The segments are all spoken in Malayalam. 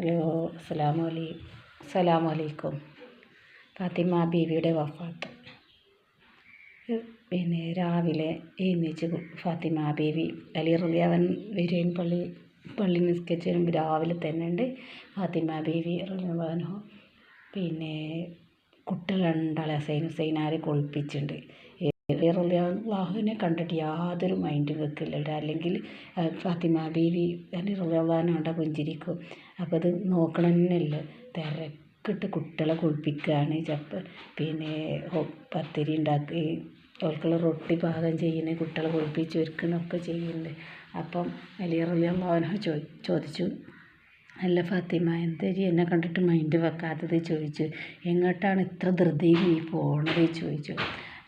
ഹലോ അസ്സലാമു അലൈ അസ്സലാമു അലൈക്കും. ഫാത്തിമ ബീവിയുടെ വഫാത്ത്. പിന്നെ രാവിലെ എഴുന്നേച്ച് ഫാത്തിമ ബീവി അലി റളിയവൻ വിരേൻ പള്ളി പള്ളി നിസ്കരിച്ച് വരുമ്പോൾ രാവിലെ തന്നെ ഉണ്ട്. ഫാത്തിമ ബീവി റളിയല്ലാഹു പിന്നെ കുട്ടികൾ രണ്ടാളെ ഹുസൈൻ ഹുസൈനാരെ കുളിപ്പിച്ചിട്ടുണ്ട്. അലി റളിയല്ലാഹുവിനെ കണ്ടിട്ട് യാതൊരു മൈൻഡ് വെക്കില്ല അല്ലെങ്കിൽ ഫാത്തിമ ബീവി അലി റളിയല്ലാഹുവിനെ കണ്ടാൽ പുഞ്ചിരിക്കും. അപ്പോൾ അത് നോക്കണം തിരക്കിട്ട് കുട്ടികളെ കുളിപ്പിക്കുകയാണ് ചപ്പ പിന്നെ പത്തിരി ഉണ്ടാക്കി അവർക്കുള്ള റൊട്ടി പാകം ചെയ്യുന്നത് കുട്ടികളെ കുളിപ്പിച്ച് ഒരുക്കണമൊക്കെ ചെയ്യുന്നുണ്ട് അപ്പം അലി റളിയല്ലാഹു ചോ ചോദിച്ചു അല്ല ഫാത്തിമ എന്തരി എന്നെ കണ്ടിട്ട് മൈൻഡ് വെക്കാത്തത്? ചോദിച്ചു എങ്ങോട്ടാണ് ഇത്ര ധൃതിയിൽ നീ പോണത്? ചോദിച്ചു.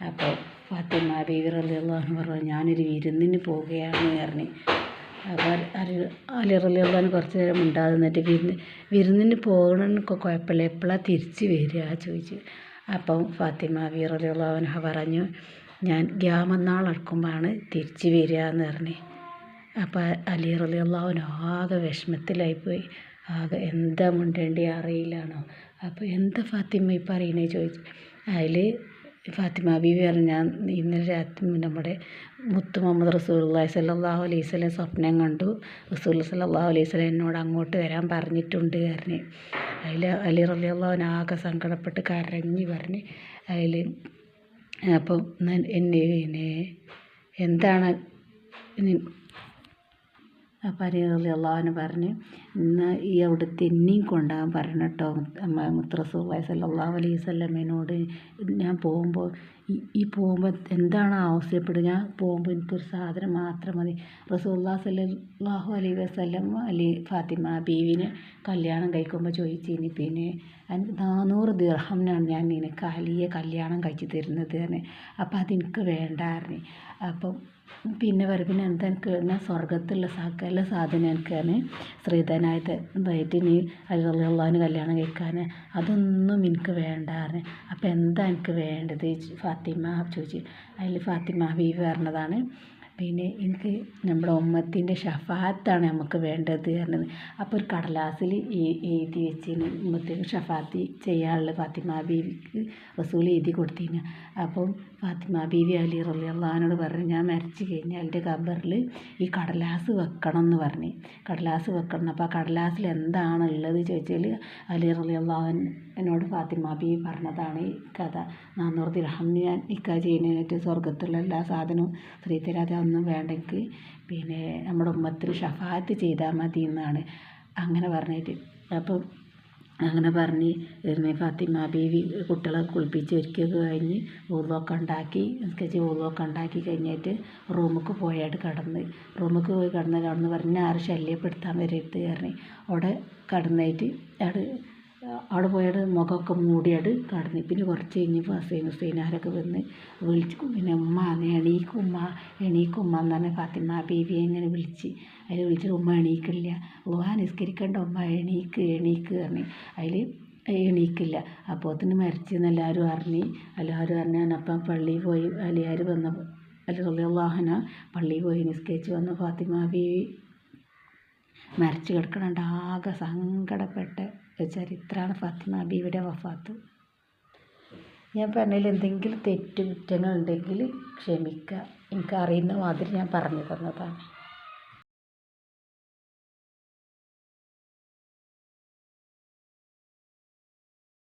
അപ്പോൾ ഫാത്തിമ ബീവി റളിയല്ലാഹു പറഞ്ഞു ഞാനൊരു വിരുന്നിന് പോവുകയാണ് പറഞ്ഞു. അപ്പോൾ അലി റളിയല്ലാഹു കുറച്ച് നേരം മിണ്ടാതെ നിന്നിട്ട് വിരുന്ന് വിരുന്നിന് പോകണമെന്നൊക്കെ കുഴപ്പമില്ല. എപ്പോഴാണ് തിരിച്ച് വരിക ചോദിച്ചു. അപ്പം ഫാത്തിമ ബീവി റളിയല്ലാഹു അൻഹ പറഞ്ഞു ഞാൻ ഗ്യാമന്നാൾ അടുക്കുമ്പോഴാണ് തിരിച്ച് വരിക എന്ന് പറഞ്ഞു. അപ്പോൾ അലി റളിയല്ലാഹു ആകെ വിഷമത്തിലായിപ്പോയി ആകെ എന്താ മുണ്ടേണ്ടി അറിയില്ലാണോ അപ്പോൾ എന്താ ഫാത്തിമ ഈ പറയണേ ചോദിച്ചു. അതിൽ ഫാത്തിമ ബീവി പറഞ്ഞ ഇന്നലെ രാത്രി നമ്മുടെ മുത്ത് മുഹമ്മദ് റസൂലുള്ളാഹി സ്വല്ലല്ലാഹു അലൈഹി വസല്ലം സ്വപ്നം കണ്ടു. റസൂൽ സ്വല്ലല്ലാഹു അലൈഹി വസല്ലം എന്നോട് അങ്ങോട്ട് വരാൻ പറഞ്ഞിട്ടുണ്ട് പറഞ്ഞ്. അതിൽ അലി റബി ആകെ സങ്കടപ്പെട്ട് കരഞ്ഞ് പറഞ്ഞ്. അതിൽ അപ്പം എന്നെ പിന്നെ എന്താണ് അപ്പം അലി അള്ളാഹുവിന് പറഞ്ഞ് ഇന്ന് ഈ അവിടുത്തെ എന്നെയും കൊണ്ടാകാൻ പറയണം കേട്ടോ. മുത്തറസൂള്ളി സ്വല്ലല്ലാഹു അലൈഹി വസല്ലമയോട് ഞാൻ പോകുമ്പോൾ ഈ പോകുമ്പോൾ എന്താണ് ആവശ്യപ്പെടുക? ഞാൻ പോകുമ്പോൾ എനിക്കൊരു സാധനം മാത്രം മതി. റസൂലുള്ളാഹി സ്വല്ലല്ലാഹു അലൈഹി വസല്ലം അലി ഫാത്തിമ ബീവിനെ കല്യാണം കഴിക്കുമ്പോൾ ചോദിച്ചിനി. പിന്നെ നാനൂറ് ദിർഹമിനാണ് ഞാൻ നിനക്ക് അലിയെ കല്യാണം കഴിച്ച് തരുന്നത് തന്നെ അപ്പം അതെനിക്ക് വേണ്ടായിരുന്നു പറഞ്ഞു. അപ്പം പിന്നെ പറയും എന്താ എനിക്ക് ഞാൻ സ്വർഗത്തുള്ള സകല സാധനം എനിക്കാണ് സ്ത്രീധനായിട്ട് ഇതായിട്ട് നീ അലി കല്യാണം കഴിക്കാൻ അതൊന്നും എനിക്ക് വേണ്ട പറഞ്ഞു. അപ്പം എന്താ എനിക്ക് വേണ്ടത്? ഫാത്തിമ ചോദിച്ചു. അതിൽ ഫാത്തിമ ബീവി പറഞ്ഞതാണ് പിന്നെ എനിക്ക് നമ്മുടെ ഉമ്മത്തിന്റെ ഷഫാത്താണ് നമുക്ക് വേണ്ടത് പറഞ്ഞത്. അപ്പോൾ ഒരു കടലാസിൽ എഴുതി വെച്ചിന് ഉമ്മത്തിന് ഷഫാത്ത് ചെയ്യാനുള്ള ഫാത്തിമ ബീവിക്ക് റസൂൽ എഴുതി കൊടുത്തിന്. അപ്പം ഫാത്തിമ ബീവി അലി റളിയല്ലാഹുവിനോട് പറഞ്ഞു ഞാൻ മരിച്ചു കഴിഞ്ഞാൽ എന്റെ ഖബറിൽ ഈ കടലാസ് വെക്കണം എന്ന് പറഞ്ഞു. കടലാസ് വെക്കണം. അപ്പോൾ ആ കടലാസിൽ എന്താണ് ഉള്ളത് ചോദിച്ചാൽ അലി റളിയല്ലാഹു എന്നോട് ഫാത്തിമ ബീവി പറഞ്ഞതാണ് ഈ കഥ. നാന്നൂറ് ദിർഹം ഞാൻ നിക്കാ ചെയ്യുന്നതിനായിട്ട് സ്വർഗത്തിലുള്ള എല്ലാ സാധനവും സ്ത്രീ തരാതെ ഒന്നും വേണ്ട എനിക്ക് പിന്നെ നമ്മുടെ ഉമ്മത്തിൽ ഷഫാത്ത് ചെയ്താൽ മതി എന്നാണ് അങ്ങനെ പറഞ്ഞിട്ട്. അപ്പം അങ്ങനെ പറഞ്ഞ് പിന്നെ ഫാത്തിമ ബീവി കുട്ടികളെ കുളിപ്പിച്ച് ഒരുക്കിയൊക്കെ കഴിഞ്ഞ് വുളുവൊക്കെ ഉണ്ടാക്കി നിസ്കരിച്ച് വുളുവൊക്കെ ഉണ്ടാക്കി കഴിഞ്ഞിട്ട് റൂമിലേക്ക് പോയായിട്ട് കിടന്ന്. റൂമിലേക്ക് പോയി കിടന്നിട്ട് അവിടുന്ന് പറഞ്ഞ് ആരും ശല്യപ്പെടുത്താൻ വരരുത് പറഞ്ഞ്. അവിടെ കിടന്നിട്ട് അവിടെ അവിടെ പോയിട്ട് മുഖമൊക്കെ മൂടിയാട് കിടന്ന്. പിന്നെ കുറച്ച് കഴിഞ്ഞപ്പോൾ ഹസൈൻ ഹുസൈനാരൊക്കെ വന്ന് വിളിച്ചു. പിന്നെ ഉമ്മ എണീക്ക് ഉമ്മ എണീക്ക് ഉമ്മ എന്ന് പറഞ്ഞ് ഫാത്തിമ ബീവിയെ ഇങ്ങനെ വിളിച്ച്. അതിൽ വിളിച്ചിട്ട് ഉമ്മ എണീക്കില്ല. ഓ നിസ്കരിക്കണ്ട ഉമ്മ എണീക്ക് എണീക്ക് പറഞ്ഞ്. അതിൽ എണീക്കില്ല. അപ്പോൾ തന്നെ മരിച്ചെന്ന് എല്ലാവരും അറിഞ്ഞ്. എല്ലാവരും അറിഞ്ഞാൽ അപ്പം പള്ളിയിൽ പോയി. അലിയാർ വന്ന അലി വാഹന പള്ളിയിൽ പോയി നിസ്കരിച്ച് വന്ന ഫാത്തിമ ബീവി മരിച്ചു കിടക്കണുണ്ട്. ആകെ സങ്കടപ്പെട്ട. ചരിത്രമാണ് ഫാത്തിമ ബീവിയുടെ വഫാത്ത്. ഞാൻ പറഞ്ഞതിൽ എന്തെങ്കിലും തെറ്റ് കുറ്റങ്ങൾ ഉണ്ടെങ്കിൽ ക്ഷമിക്കുക. എനിക്ക് അറിയുന്ന മാതിരി ഞാൻ പറഞ്ഞു തന്നതാണ്.